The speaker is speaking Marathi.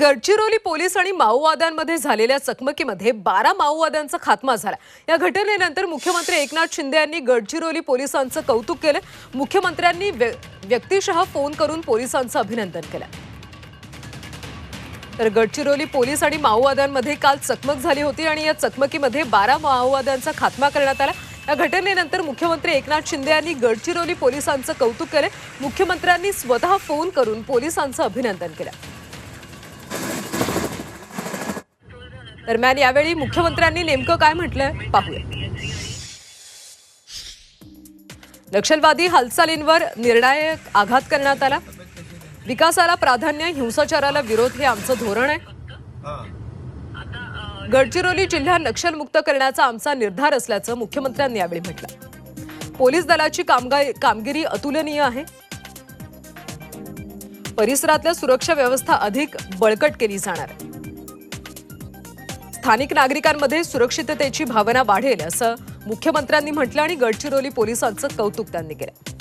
गडचिरोली पोलीस आणि माओवाद्यांमध्ये झालेल्या चकमकीमध्ये बारा माओवाद्यांचा खात्मा झाला. या घटनेनंतर मुख्यमंत्री एकनाथ शिंदे यांनी गडचिरोली पोलिसांचं कौतुक केलं. मुख्यमंत्र्यांनी व्य- व्यक्तिशः फोन करून पोलिसांचं अभिनंदन केलं. तर गडचिरोली पोलीस आणि माओवाद्यांमध्ये काल चकमक झाली होती आणि या चकमकीमध्ये बारा माओवाद्यांचा खात्मा करण्यात आला. या घटनेनंतर मुख्यमंत्री एकनाथ शिंदे यांनी गडचिरोली पोलिसांचं कौतुक केलं. मुख्यमंत्र्यांनी स्वतः फोन करून पोलिसांचं अभिनंदन केलं. दरम्यान यावेळी मुख्यमंत्र्यांनी नेमकं काय म्हटलंय पाहूया. नक्षलवादी हालचालींवर निर्णायक आघात करण्यात आला. विकासाला प्राधान्य हिंसाचाराला विरोध हे आमचं धोरण आहे. गडचिरोली जिल्हा नक्षलमुक्त करण्याचा आमचा निर्धार असल्याचं मुख्यमंत्र्यांनी यावेळी म्हटलं. पोलीस दलाची कामगिरी अतुलनीय आहे. परिसरातल्या सुरक्षा व्यवस्था अधिक बळकट केली जाणार आहे. स्थानिक नागरिकांमध्ये सुरक्षिततेची भावना वाढेल असं मुख्यमंत्र्यांनी म्हटलं आणि गडचिरोली पोलिसांचं कौतुक त्यांनी केलं.